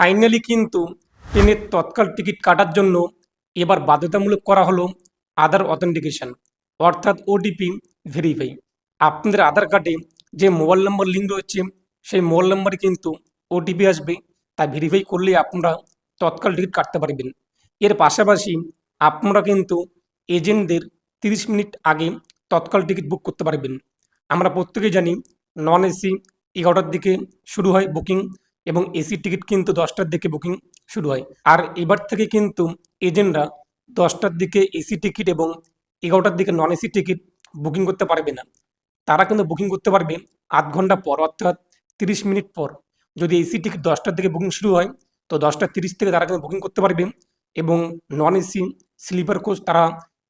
Finally কিন্তু ট্রেনের তৎকাল ticket কাটার জন্য এবার বাধ্যতামূলক করা হলো আধার অথেন্টিকেশন অর্থাৎ ওটিপি ভেরিফাই আপনাদের আধার কার্ডে যে মোবাইল নম্বর লিঙ্ক রয়েছে, সেই মোবাইল নম্বরে কিন্তু ওটিপি আসবে, তা ভেরিফাই করলে আপনারা তৎকাল টিকিট কাটতে পারবেন। এর পাশাপাশি আপনারা কিন্তু এজেন্টদের তিরিশ মিনিট আগে তৎকাল টিকিট বুক করতে পারবেন। আমরা প্রত্যেকেই জানি নন এসি এগারোটার দিকে শুরু হয় বুকিং এবং এসি টিকিট কিন্তু দশটার দিকে বুকিং শুরু হয়। আর এবার থেকে কিন্তু এজেন্টরা দশটার দিকে এসি টিকিট এবং এগারোটার দিকে নন এসি টিকিট বুকিং করতে পারবে না। তারা কিন্তু বুকিং করতে পারবে আধ ঘণ্টা পর, অর্থাৎ তিরিশ মিনিট পর। যদি এসি টিকিট দশটার দিকে বুকিং শুরু হয়, তো দশটা তিরিশ থেকে তারা কিন্তু বুকিং করতে পারবে এবং নন এসি স্লিপার কোচ তারা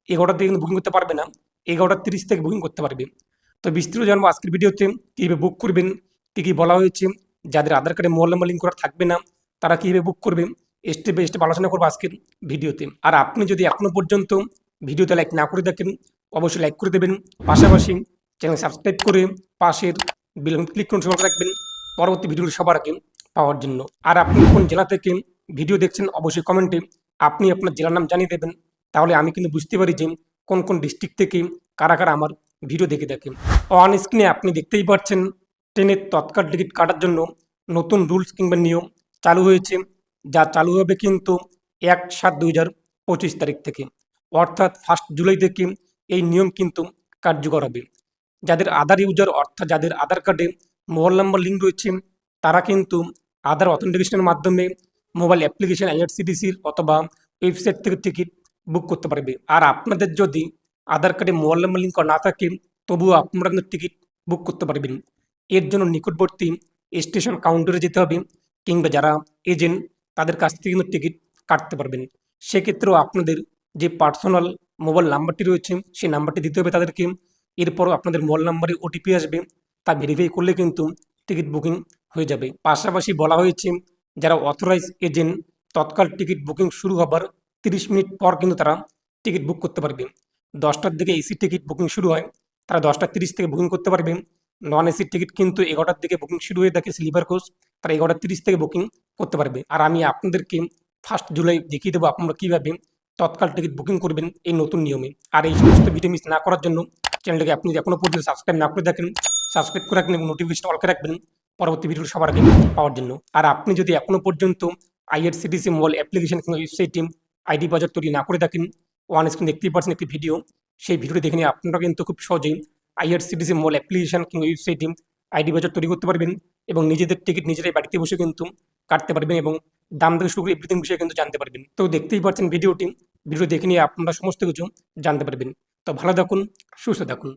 এগারোটার দিকে কিন্তু বুকিং করতে পারবে না, এগারোটা তিরিশ থেকে বুকিং করতে পারবে। তো বিস্তৃত জানব আজকের ভিডিওতে, কীভাবে বুক করবেন, কী কী বলা হয়েছে যাদের আধার কার্ডে মোবাইল নাম্বার লিঙ্ক করা থাকবে না, তারা কীভাবে বুক করবে? স্টেপ বাই স্টেপ আলোচনা করব আজকের ভিডিওতে। আর আপনি যদি এখনও পর্যন্ত ভিডিওতে লাইক না করে থাকেন, অবশ্যই লাইক করে দেবেন। পাশাপাশি চ্যানেল সাবস্ক্রাইব করে পাশের বেল ক্লিক করে সবাই রাখবেন পরবর্তী ভিডিওটি সবার আগে পাওয়ার জন্য। আর আপনি কোন জেলা থেকে ভিডিও দেখছেন, অবশ্যই কমেন্টে আপনি আপনার জেলার নাম জানিয়ে দেবেন। তাহলে আমি কিন্তু বুঝতে পারি যে কোন কোন ডিস্ট্রিক্ট থেকে কারা কারা আমার ভিডিও দেখে দেখেন অন স্ক্রিনে আপনি দেখতেই পাচ্ছেন ট্রেনের তৎকাল টিকিট কাটার জন্য নতুন রুলস কিংবা নিয়ম চালু হয়েছে, যা চালু হবে কিন্তু এক সাত দুই হাজার পঁচিশ তারিখ থেকে। অর্থাৎ ফার্স্ট জুলাই থেকে এই নিয়ম কিন্তু কার্যকর হবে। যাদের আধার ইউজার অর্থাৎ যাদের আধার কার্ডে মোবাইল নাম্বার লিঙ্ক রয়েছে, তারা কিন্তু আধার অথেন্টিকেশনের মাধ্যমে মোবাইল অ্যাপ্লিকেশন আইআরসিডিসির অথবা ওয়েবসাইট থেকে টিকিট বুক করতে পারবে। আর আপনাদের যদি আধার কার্ডে মোবাইল নাম্বার লিঙ্ক না থাকে, তবুও আপনারা কিন্তু টিকিট বুক করতে পারবেন। এর জন্য নিকটবর্তী স্টেশন কাউন্টারে যেতে হবে কিংবা যারা এজেন্ট, তাদের কাছ থেকে কিন্তু টিকিট কাটতে পারবেন। সেক্ষেত্রেও আপনাদের যে পার্সোনাল মোবাইল নাম্বারটি রয়েছে, সেই নাম্বারটি দিতে হবে তাদেরকে। এরপরও আপনাদের মোবাইল নাম্বারে ওটিপি আসবে, তা ভেরিফাই করলে কিন্তু টিকিট বুকিং হয়ে যাবে। পাশাপাশি বলা হয়েছে, যারা authorise agent Tatkal ticket booking শুরু হবার তিরিশ মিনিট পর কিন্তু তারা টিকিট বুক করতে পারবে। দশটার দিকে এসি টিকিট বুকিং শুরু হয়, তারা দশটা তিরিশ থেকে বুকিং করতে পারবে। নন এসির টিকিট কিন্তু এগারোটার দিকে বুকিং শুরু হয়ে থাকে স্লিপার কোচ তারা এগারোটা তিরিশ থেকে বুকিং করতে পারবে। আর আমি আপনাদেরকে ফার্স্ট জুলাই দেখিয়ে দেবো আপনারা কীভাবে তৎকাল টিকিট বুকিং করবেন এই নতুন নিয়মে। আর এই সমস্ত ভিডিও মিস না করার জন্য চ্যানেলটাকে আপনি এখনও পর্যন্ত সাবস্ক্রাইব না করে দেখেন সাবস্ক্রাইব করে রাখবেন এবং নোটিফিকেশন অল করে রাখবেন। পরবর্তী ভিডিও সবার আগে পাওয়ার জন্য। আর আপনি যদি এখনও পর্যন্ত আইআরসিটিসি মোবাইল অ্যাপ্লিকেশন কিংবা ওয়েবসাইটে আইডি বাজার তৈরি না করে থাকেন ওয়ান স্ক্রিন দেখতেই পাচ্ছেন একটি ভিডিও সেই ভিডিওটি দেখে নিয়ে আপনারা কিন্তু খুব সহজেই আইআরসিটিসি মোবাইল অ্যাপ্লিকেশন কিংবা ওয়েবসাইটে আইডি বাজার তৈরি করতে পারবেন এবং নিজেদের টিকিট নিজেরাই বাড়িতে বসে কিন্তু কাটতে পারবেন এবং দাম থেকে শুরু করে এভরিথিং বিষয়ে কিন্তু জানতে পারবেন। তো দেখতেই পাচ্ছেন ভিডিওটি ভিডিও দেখে নিয়ে আপনারা সমস্ত কিছু জানতে পারবেন। তো ভালো থাকুন, সুস্থ থাকুন।